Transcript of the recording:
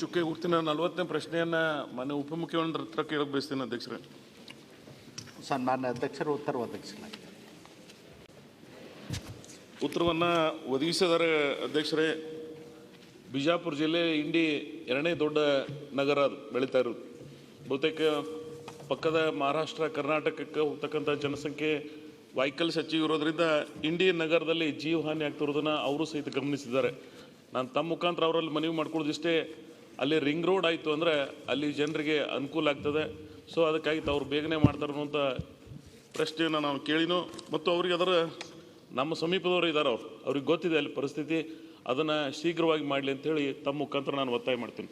ಚುಕ್ಕೆ ಗುರ್ತಿನ ನಲವತ್ತನೇ ಪ್ರಶ್ನೆಯನ್ನು ಮನೆ ಉಪಮುಖ್ಯಮಂತ್ರಿ ಹತ್ರ ಕೇಳಕ್ಕೆ ಬಯಸ್ತೀನಿ ಅಧ್ಯಕ್ಷರೇ. ಸನ್ಮಾನ್ಯ ಅಧ್ಯಕ್ಷರು ಉತ್ತರ ಒದಗಿಸಲಾಗಿದೆ ಉತ್ತರವನ್ನು ಒದಗಿಸಿದ್ದಾರೆ ಅಧ್ಯಕ್ಷರೇ. ಬಿಜಾಪುರ ಜಿಲ್ಲೆ ಇಂಡಿ ಎರಡನೇ ದೊಡ್ಡ ನಗರ ಬೆಳೀತಾ ಇರೋದು. ಬಹುತೇಕ ಪಕ್ಕದ ಮಹಾರಾಷ್ಟ್ರ ಕರ್ನಾಟಕಕ್ಕೆ ಹೋಗ್ತಕ್ಕಂಥ ಜನಸಂಖ್ಯೆ ವೆಹಿಕಲ್ಸ್ ಹೆಚ್ಚಿಗಿರೋದ್ರಿಂದ ಇಂಡಿ ನಗರದಲ್ಲಿ ಜೀವಹಾನಿ ಆಗ್ತಿರೋದನ್ನ ಅವರು ಸಹಿತ ಗಮನಿಸಿದ್ದಾರೆ. ನಾನು ತಮ್ಮ ಮುಖಾಂತರ ಅವರಲ್ಲಿ ಮನವಿ ಮಾಡ್ಕೊಳ್ಳೋದಿಷ್ಟೇ ಅಲ್ಲಿ ರಿಂಗ್ ರೋಡ್ ಆಯಿತು ಅಂದರೆ ಅಲ್ಲಿ ಜನರಿಗೆ ಅನುಕೂಲ ಆಗ್ತದೆ. ಸೊ ಅದಕ್ಕಾಗಿ ಅವ್ರು ಬೇಗನೆ ಮಾಡ್ತಾರೆ ಅನ್ನುವಂಥ ಪ್ರಶ್ನೆಯನ್ನು ನಾವು ಕೇಳಿನೋ, ಮತ್ತು ಅವ್ರಿಗೆ ಅದರ ನಮ್ಮ ಸಮೀಪದವರು ಇದ್ದಾರೆ ಅವ್ರು. ಅವ್ರಿಗೆ ಗೊತ್ತಿದೆ ಅಲ್ಲಿ ಪರಿಸ್ಥಿತಿ. ಅದನ್ನು ಶೀಘ್ರವಾಗಿ ಮಾಡಲಿ ಅಂತೇಳಿ ತಮ್ಮ ಮುಖಾಂತರ ನಾನು ಒತ್ತಾಯ ಮಾಡ್ತೀನಿ.